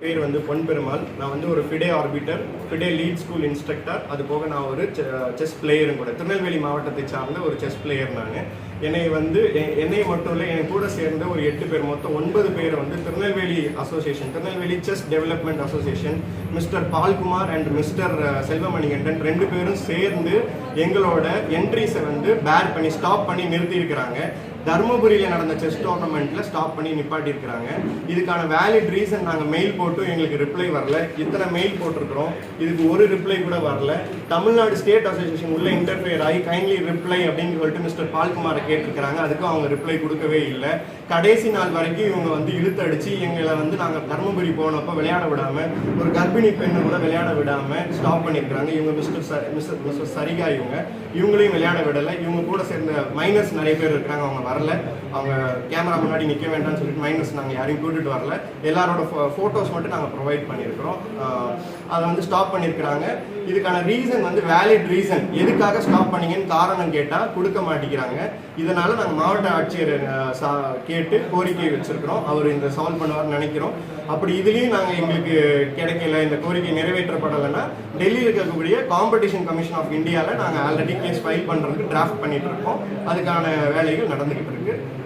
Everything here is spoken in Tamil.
பேர் வந்து பொன் பெருமாள் நான் வந்து ஒரு FIDE arbiter FIDE lead school instructor அது போக நான் ஒரு செஸ் பிளேயரும் கூட. திருநெல்வேலி மாவட்டத்தை சார்ந்த ஒரு செஸ் பிளேயர் நான். என்னை வந்து என்னை மட்டும் இல்லை என் கூட சேர்ந்த ஒரு எட்டு பேர் மொத்தம் ஒன்பது பேர் வந்து Tirunelveli association Tirunelveli chess development association Mister Balkumar and Mister Selvamanikandan ரெண்டு பேரும் சேர்ந்து எங்களோட என்ட்ரிஸை வந்து பேர் பண்ணி ஸ்டாப் பண்ணி நிறுத்தியிருக்கிறாங்க. தருமபுரியில் நடந்த செஸ் டோர்னமெண்ட்டில் ஸ்டாப் பண்ணி நிப்பாட்டியிருக்கிறாங்க. இதுக்கான வேலிட் ரீசன் நாங்கள் மெயில் போட்டும் எங்களுக்கு ரிப்ளை வரல. இத்தனை மெயில் போட்டிருக்கிறோம். இதுக்கு ஒரு ரிப்ளை கூட வரல. தமிழ்நாடு ஸ்டேட் அசோசியேஷன் உள்ள இன்டர்ஃபியர் ஆகி கைண்ட்லி ரிப்ளை அப்படின்னு சொல்லிட்டு மிஸ்டர் பால்குமாரை கேட்டிருக்கிறாங்க. அதுக்கும் அவங்க ரிப்ளை கொடுக்கவே இல்லை. கடைசி நாள் வரைக்கும் இவங்க வந்து இழுத்தடிச்சு எங்களை வந்து நாங்கள் தருமபுரி போனப்போ விளையாட விடாமல் ஒரு கர்ப்பிணி பெண்ணை கூட விளையாட விடாமல் ஸ்டாப் பண்ணியிருக்கிறாங்க இவங்க மிஸ்டர் ச- மிஸ்டர் மிஸ்டர் சரிகா இவங்க. இவங்களையும் விளையாட விடலை. இவங்க கூட சேர்ந்த மைனஸ் நிறைய பேர் இருக்காங்க. அவங்க வரல. அவங்க கேமரா முன்னாடி நிற்க வேண்டாம்னு சொல்லிட்டு மைனஸ் நாங்கள் யாரையும் கூட்டிட்டு வரல. எல்லாரோட ஃபோட்டோஸ் மட்டும் நாங்கள் ப்ரொவைட் பண்ணியிருக்கிறோம். அதை வந்து ஸ்டாப் பண்ணியிருக்கிறாங்க. இதுக்கான ரீசன் வந்து வேலிட் ரீசன் எதுக்காக ஸ்டாப் பண்ணீங்கன்னு காரணம் கேட்டால் கொடுக்க மாட்டேங்கிறாங்க. இதனால நாங்கள் மாவட்ட ஆட்சியர் சா- கேட்டு கோரிக்கை வச்சிருக்கிறோம். அவர் இந்த சால்வ் பண்ணுவார்னு நினைக்கிறோம். அப்படி இதுலேயும் நாங்கள் எங்களுக்கு கிடைக்கல இந்த கோரிக்கை நிறைவேற்றப்படலைன்னா டெல்லியில் இருக்கக்கூடிய காம்படிஷன் கமிஷன் ஆஃப் இந்தியாவில் நாங்கள் ஆல்ரெடி கேஸ் ஃபைல் பண்ணுறதுக்கு டிராஃப்ட் பண்ணிட்டு இருக்கோம். அதுக்கான வேலைகள் நடந்துகிட்டு இருக்கு.